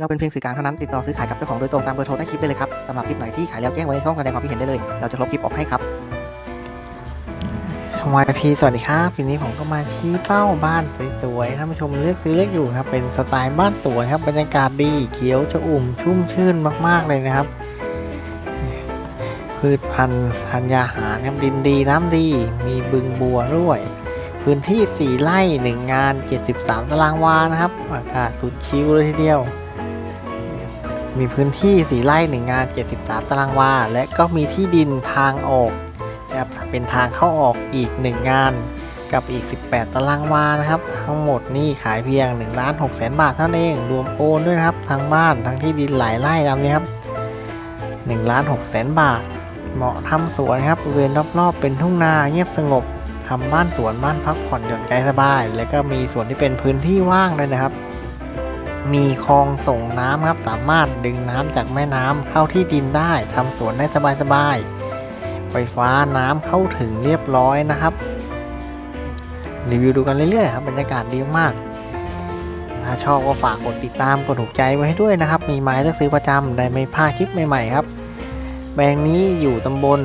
เราเป็นเพียงสื่อกลางเท่านั้นติดต่อซื้อขายกับเจ้าของโดยตรงตามเบอร์โทรใต้คลิปได้เลยครับสำหรับคลิปไหนที่ขายแล้วแจ้งไว้ในช่องแสดงความคิดเห็นได้เลย เราจะลบคลิปออกให้ครับช่องวายพีสวัสดีครับทีนี้ผมก็มาชี้เป้าบ้านสวยๆท่านผู้ชมเลือกซื้อเลือกอยู่ครับ เป็นสไตล์บ้านสวยครับบรรยากาศดีเขียวชอุ่มชุ่มชื่นมาก ๆเลยนะครับ พืชพันธุ์ธัญญาหารครับดินดีน้ำดี มีบึงบัวด้วย พื้นที่ 4 ไร่ 1 งาน 73 ตารางวานะครับ อากาศสุดชิลเลยทีเดียว มีพื้นที่4ไร่1งงาน 73 ตารางวา และก็มีที่ดินทางออกนะครับเป็นทางเข้าออกอีก 1 งาน กับอีก 18 ตารางวานะครับ ทั้งหมดนี่ขายเพียง1ล้าน6แสนบาทเท่านั้นเองรวมโอนด้วยครับทั้งบ้านทั้งที่ดินหลายไร่ตามนี้ครับ1ล้าน6แสนบาท เหมาะทำสวนครับบริเวณรอบๆ เป็นทุ่งนาเงียบสงบทำบ้านสวนบ้านพักผ่อนหย่อนใจสบาย แล้วก็มีสวนที่เป็นพื้นที่ว่างด้วยนะครับ มีคลองส่งน้ำครับสามารถดึงน้ำจากแม่น้ำเข้าที่ดินได้ทำสวนได้สบายๆ ไฟฟ้าน้ำเข้าถึงเรียบร้อยนะครับ รีวิวดูกันเรื่อยๆครับบรรยากาศดีมาก ถ้าชอบก็ฝากกดติดตามกดถูกใจไว้ให้ด้วยนะครับ มีไม้เลือกซื้อประจำได้ไม่พลาดคลิปใหม่ๆครับแปลงนี้อยู่ตำบล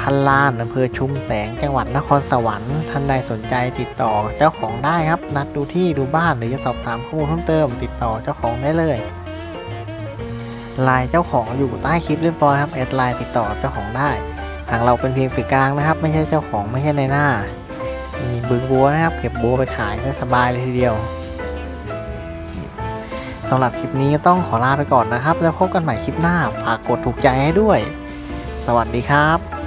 พันลานอำเภอชุมแสงจังหวัดนครสวรรค์ท่านใดสนใจติดต่อเจ้าของได้ครับ นัดดูที่ดูบ้านหรือจะสอบถามข้อมูลเพิ่มเติม ติดต่อเจ้าของได้เลยไลน์เจ้าของอยู่ใต้คลิปเรียบร้อยครับแอดไลน์ติดต่อเจ้าของได้ทางเราเป็นเพียงสื่อกลางนะครับ ไม่ใช่เจ้าของไม่ใช่ในหน้ามีบึงบัวนะครับ เก็บบัวไปขายได้สบายเลยทีเดียวสำหรับคลิปนี้ต้องขอลาไปก่อนนะครับ แล้วพบกันใหม่คลิปหน้า ฝากกดถูกใจให้ด้วย สวัสดีครับ